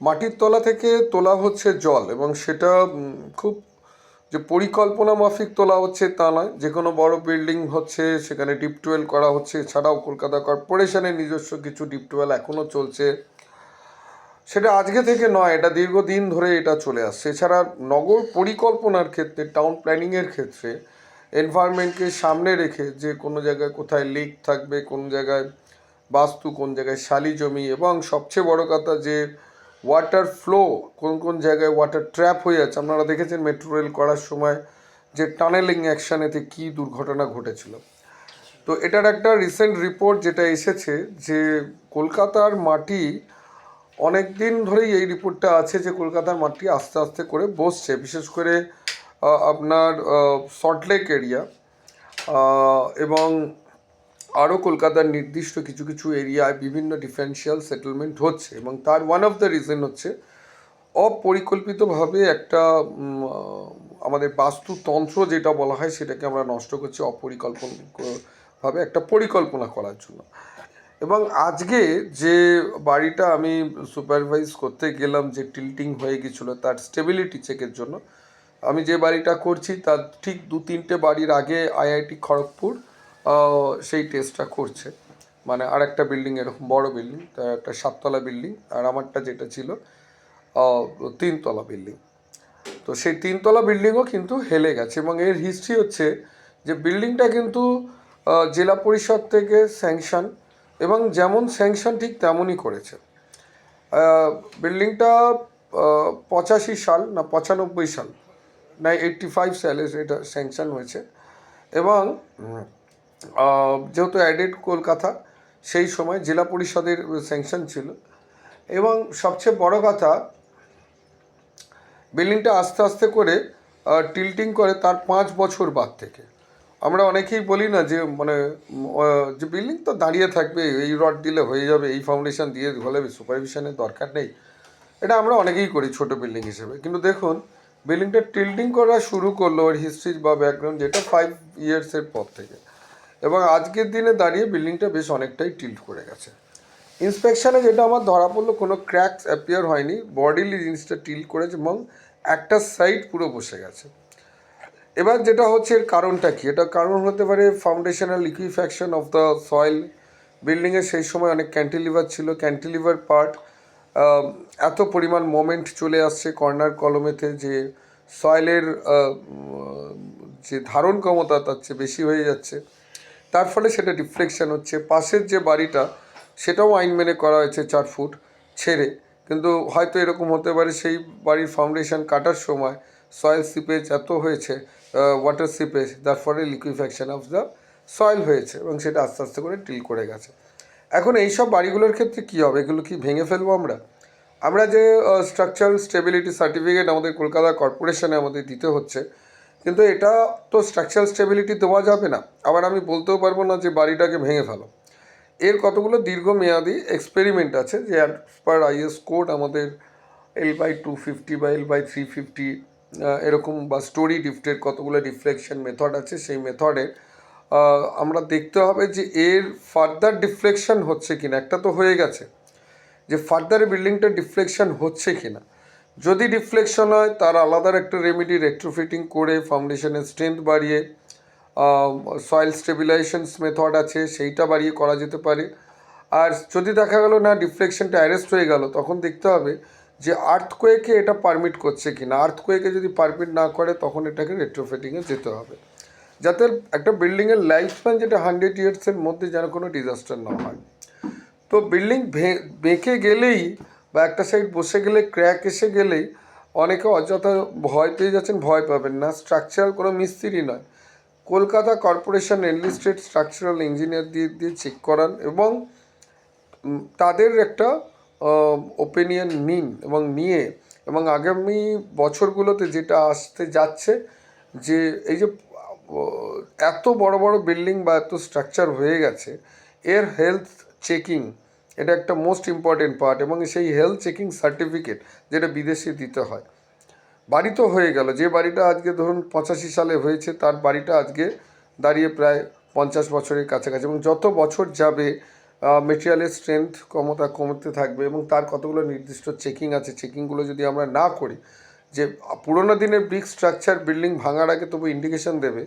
মাটির তলা থেকে তোলা হচ্ছে জল এবং সেটা খুব যে পরিকল্পনা মাফিক তোলা হচ্ছে তা নয়। যে কোনো বড় বিল্ডিং হচ্ছে, সেখানে ডিপ টুয়েল করা হচ্ছে, এছাড়াও কলকাতা কর্পোরেশনের নিজস্ব কিছু ডিপ টুয়েল এখনও চলছে। সেটা আজকে থেকে নয়, এটা দীর্ঘদিন ধরে এটা চলে আসছে। এছাড়া নগর পরিকল্পনার ক্ষেত্রে, টাউন প্ল্যানিংয়ের ক্ষেত্রে, এনভায়রনমেন্টকে সামনে রেখে যে কোনো জায়গায় কোথায় লেক থাকবে, কোন জায়গায় বাস্তু, কোন জায়গায় শালি জমি এবং সবচেয়ে বড় কথা যে ওয়াটার ফ্লো কোন কোন জায়গায় ওয়াটার ট্র্যাপ হয়ে যাচ্ছে। আপনারা দেখেছেন মেট্রো রেল করার সময় যে টানেলিং অ্যাকশানেতে কী দুর্ঘটনা ঘটেছিল। তো এটার একটা রিসেন্ট রিপোর্ট যেটা এসেছে যে কলকাতার মাটি অনেক দিন ধরেই এই রিপোর্টটা আছে যে কলকাতার মাটি আস্তে আস্তে করে বসছে। বিশেষ করে আপনার সল্টলেক এরিয়া এবং আরও কলকাতার নির্দিষ্ট কিছু কিছু এরিয়ায় বিভিন্ন ডিফারেন্সিয়াল সেটেলমেন্ট হচ্ছে এবং তার ওয়ান অফ দ্য রিজন হচ্ছে অপরিকল্পিতভাবে একটা আমাদের বাস্তুতন্ত্র যেটা বলা হয় সেটাকে আমরা নষ্ট করছি অপরিকল্পনাভাবে একটা পরিকল্পনা করার জন্য। এবং আজকে যে বাড়িটা আমি সুপারভাইজ করতে গেলাম, যে টিল্টিং হয়ে গেছিল তার স্টেবিলিটি চেকের জন্য, আমি যে বাড়িটা করছি তার ঠিক দু তিনটে বাড়ির আগে আইআইটি খড়গপুর সেই টেস্টটা করছে। মানে আর একটা বিল্ডিং এরকম বড় বিল্ডিং একটা সাততলা বিল্ডিং আর আমারটা যেটা ছিল তিনতলা বিল্ডিং তো সেই তিনতলা বিল্ডিংও কিন্তু হেলে গেছে এবং এর হিস্ট্রি হচ্ছে যে বিল্ডিংটা কিন্তু জেলা পরিষদ থেকে স্যাংশন এবং যেমন স্যাংশন ঠিক তেমনই করেছে। বিল্ডিংটা পঁচাশি সাল না পঁচানব্বই সাল, না এইটটি ফাইভ সালে এটা স্যাংশন হয়েছে। এবং যেহেতু অ্যাডেড কলকাতা, সেই সময় জেলা পরিষদের স্যাংশন ছিল। এবং সবচেয়ে বড় কথা, বিল্ডিংটা আস্তে আস্তে করে টিল্টিং করে তার পাঁচ বছর বাদ থেকে। আমরা অনেকেই বলি না যে মানে যে বিল্ডিং তো দাঁড়িয়ে থাকবে, এই রড দিলে হয়ে যাবে, এই ফাউন্ডেশন দিয়ে হলে সুপারভিশনের দরকার নেই। এটা আমরা অনেকেই করি ছোট বিল্ডিং হিসেবে। কিন্তু দেখুন, বিল্ডিংটা টিল্টিং করা শুরু করল ওর হিস্ট্রি বা ব্যাকগ্রাউন্ড যেটা ফাইভ ইয়ার্সের পর থেকে। এবং আজকের দিনে দাঁড়িয়ে বিল্ডিংটা বেশ অনেকটাই টিল্ট করে গেছে। ইন্সপেকশনে যেটা আমার ধরা পড়ল, কোনো ক্র্যাকস অ্যাপিয়ার হয়নি। বডিলি জিনিসটা টিল করেছে এবং একটা সাইড পুরো বসে গেছে। এবার যেটা হচ্ছে এর কারণটা কি? এটা কারণ হতে পারে foundational liquefaction of the soil বিল্ডিংয়ে সেই সময় অনেক ক্যান্টিলিভার ছিল। ক্যান্টিলিভার পার্ট এত পরিমাণ মোমেন্ট চলে আসছে কর্নার কলমেতে যে সয়েলের যে ধারণ ক্ষমতা তার চেয়ে বেশি হয়ে যাচ্ছে। তার ফলে সেটা ডিফ্লেকশন হচ্ছে। পাশের যে বাড়িটা, সেটাও আইন মেনে করা হয়েছে চার ফুট ছেড়ে। কিন্তু হয়তো এরকম হতে পারে সেই বাড়ির ফাউন্ডেশন কাটার সময় সয়েল সিপেজ এত হয়েছে ওয়াটার সিপেজ তার ফলে লিকুইফ্যাকশান অফ দ্য সয়েল হয়েছে এবং সেটা আস্তে আস্তে করে টিল করে গেছে। এখন এই সব বাড়িগুলোর ক্ষেত্রে কী হবে? এগুলো কি ভেঙে ফেলব আমরা? আমরা যে স্ট্রাকচারাল স্টেবিলিটি সার্টিফিকেট আমাদের কলকাতা কর্পোরেশনে আমাদের দিতে হচ্ছে কিন্তু এটা তো স্ট্রাকচারাল স্টেবিলিটি দেওয়া যাবে না। আবার আমি বলতেও পারব না যে বাড়িটাকে ভেঙে ফেলো। এর কতগুলো দীর্ঘমেয়াদী এক্সপেরিমেন্ট আছে যে অ্যাজ পার আইএস কোড আমাদের এল বাই টু ফিফটি বা এল বাই থ্রি ফিফটি এরকম বা স্টোরি ডিফটের কতগুলো ডিফ্লেকশন মেথড আছে, সেই মেথডে আমরা দেখতে হবে যে এর ফার্দার ডিফ্লেকশন হচ্ছে কিনা। একটা তো হয়ে গেছে। যে ফার্দার বিল্ডিংটা ডিফ্লেকশন হচ্ছে কিনা। যদি ডিফ্লেকশন হয়, তার আলাদার একটা রেমেডি রেট্রোফিটিং করে ফাউন্ডেশনের স্ট্রেংথ বাড়িয়ে সয়েল স্টেবিলাইজেশনস মেথড আছে, সেইটা বাড়িয়ে করা যেতে পারে। আর যদি দেখা গেল না ডিফ্লেকশনটা অ্যারেস্ট হয়ে গেল, তখন দেখতে হবে যে আর্থকোয়েকে এটা পারমিট করছে কি না আর্থকোয়েকে যদি পারমিট না করে, তখন এটাকে রেট্রোফিটিংয়ে যেতে হবে। যাতে একটা বিল্ডিংয়ের লাইফ স্প্যান যেটা হান্ড্রেড ইয়ার্সের মধ্যে যেন কোনো ডিজাস্টার না হয়। তো বিল্ডিং বেঁকে গেলেই বা একটা সাইড বসে গেলে ক্র্যাক এসে গেলেই অনেকে অযথা ভয় পেয়ে যাচ্ছেন, ভয় পাবেন না। স্ট্রাকচারাল কোনো মিস্ত্রি নয়। Kolkata corporation enlisted structural engineer দিয়ে দিয়ে চেক করান এবং তাদের একটা ওপিনিয়ন নিন এবং নিয়ে এবং আগামী বছরগুলোতে যেটা আসতে যাচ্ছে যে এই যে এত বড় বড় বিল্ডিং বা এত স্ট্রাকচার হয়ে গেছে, এর হেলথ চেকিং এটা একটা মোস্ট ইম্পর্টেন্ট পার্ট এবং সেই হেলথ চেকিং সার্টিফিকেট যেটা বিদেশে দিতে হয়। বাড়ি তো হয়ে গেল, যে বাড়িটা আজকে ধরুন পঁচাশি সালে হয়েছে, তার বাড়িটা আজকে দাঁড়িয়ে প্রায় পঞ্চাশ বছরের কাছাকাছি এবং যত বছর যাবে মেটেরিয়ালের স্ট্রেংথ ক্ষমতা কমতে থাকবে এবং তার কতগুলো নির্দিষ্ট চেকিং আছে চেকিংগুলো যদি আমরা না করি, যে পুরোনো দিনের ব্রিক স্ট্রাকচার বিল্ডিং ভাঙার আগে তবু ইন্ডিকেশন দেবে,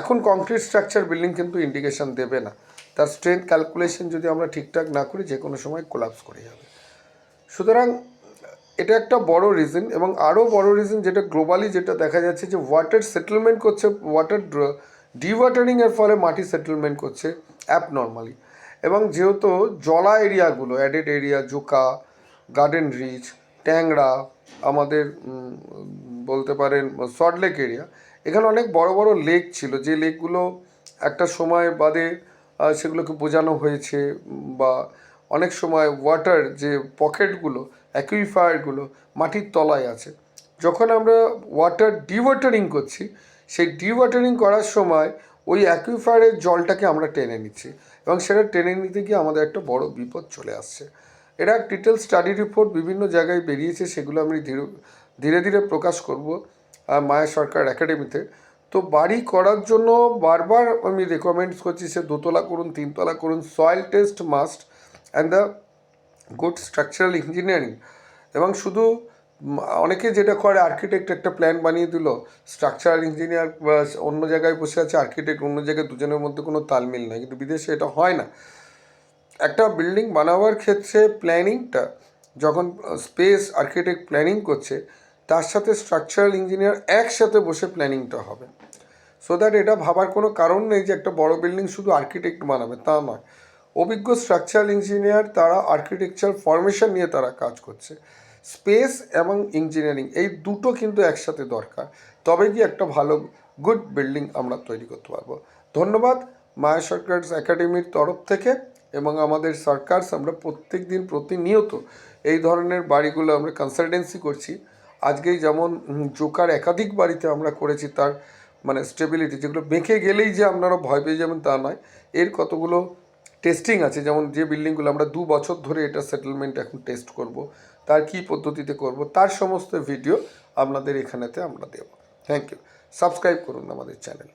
এখন কংক্রিট স্ট্রাকচার বিল্ডিং কিন্তু ইন্ডিকেশন দেবে না। তার স্ট্রেংথ ক্যালকুলেশন যদি আমরা ঠিকঠাক না করি, যে কোনো সময় কোলাপস করে যাবে। সুতরাং এটা একটা বড় রিজন এবং আরও বড় রিজন যেটা গ্লোবালি যেটা দেখা যাচ্ছে যে ওয়াটার সেটেলমেন্ট করছে ওয়াটার ডিওয়াটারিংয়ের ফলে মাটি সেটেলমেন্ট করছে অ্যাপ নর্মালি এবং যেহেতু জলা এরিয়াগুলো added area Joka garden reach Tangra, আমাদের বলতে পারেন সল্টলেক এরিয়া এখানে অনেক বড় বড় লেক ছিল। যে লেকগুলো একটা সময় বাদে সেগুলোকে বোঝানো হয়েছে বা অনেক সময় ওয়াটার যে পকেটগুলো অ্যাকুইফায়ারগুলো মাটির তলায় আছে। যখন আমরা ওয়াটার ডিওয়াটারিং করছি, সেই ডিওয়াটারিং করার সময় ওই অ্যাকুইফায়ারের জলটাকে আমরা টেনে নিচ্ছি এবং সেটা টেনে নিতে গিয়ে আমাদের একটা বড় বিপদ চলে আসছে। এটা ডিটেল স্টাডি রিপোর্ট বিভিন্ন জায়গায় বেরিয়েছে, সেগুলো আমি ধীরে ধীরে ধীরে প্রকাশ করব মায়া সরকার একাডেমিতে তো বাড়ি করার জন্য বারবার আমি রেকমেন্ড করছি সে দোতলা করুন, তিনতলা করুন soil test must and the good structural engineering এবং শুধু অনেকে যেটা করে আর্কিটেক্ট একটা প্ল্যান বানিয়ে দিল স্ট্রাকচারাল ইঞ্জিনিয়ার অন্য জায়গায় বসে আছে আর্কিটেক্ট অন্য জায়গায় দুজনের মধ্যে কোনো তালমিল নাই, কিন্তু বিদেশে এটা হয় না। একটা বিল্ডিং বানাবার ক্ষেত্রে প্ল্যানিংটা যখন স্পেস আর্কিটেক্ট প্ল্যানিং করছে তার সাথে স্ট্রাকচারাল ইঞ্জিনিয়ার একসাথে বসে প্ল্যানিংটা হবে। সো দ্যাট এটা ভাবার কোনো কারণ নেই যে একটা বড় বিল্ডিং শুধু আর্কিটেক্ট বানাবে, তা নয়। অভিজ্ঞ স্ট্রাকচারাল ইঞ্জিনিয়ার তারা আর্কিটেকচার ফরমেশন নিয়ে তারা কাজ করছে। স্পেস এবং ইঞ্জিনিয়ারিং এই দুটো কিন্তু একসাথে দরকার। তবে কি একটা ভালো গুড বিল্ডিং আমরা তৈরি করতে পারব। ধন্যবাদ মায়া সরকার একাডেমির তরফ থেকে এবং আমাদের সরকার আমরা প্রত্যেক দিন প্রতিনিয়ত এই ধরনের বাড়িগুলো আমরা কনসালটেন্সি করছি। আজকেই যেমন জোকার একাধিক বাড়িতে আমরা করেছি তার মানে স্টেবিলিটি যেগুলো বেঁকে গেলেই যে আপনারা ভয় পেয়ে যাবেন তা নয়। এর কতগুলো টেস্টিং আছে, যেমন যে বিল্ডিংগুলো আমরা দু বছর ধরে এটা সেটেলমেন্ট এখন টেস্ট করব, তার কি পদ্ধতিতে করব, তার সমস্ত ভিডিও আপনাদের এখানেতে আমরা দেব। থ্যাংক ইউ সাবস্ক্রাইব করুন আমাদের চ্যানেল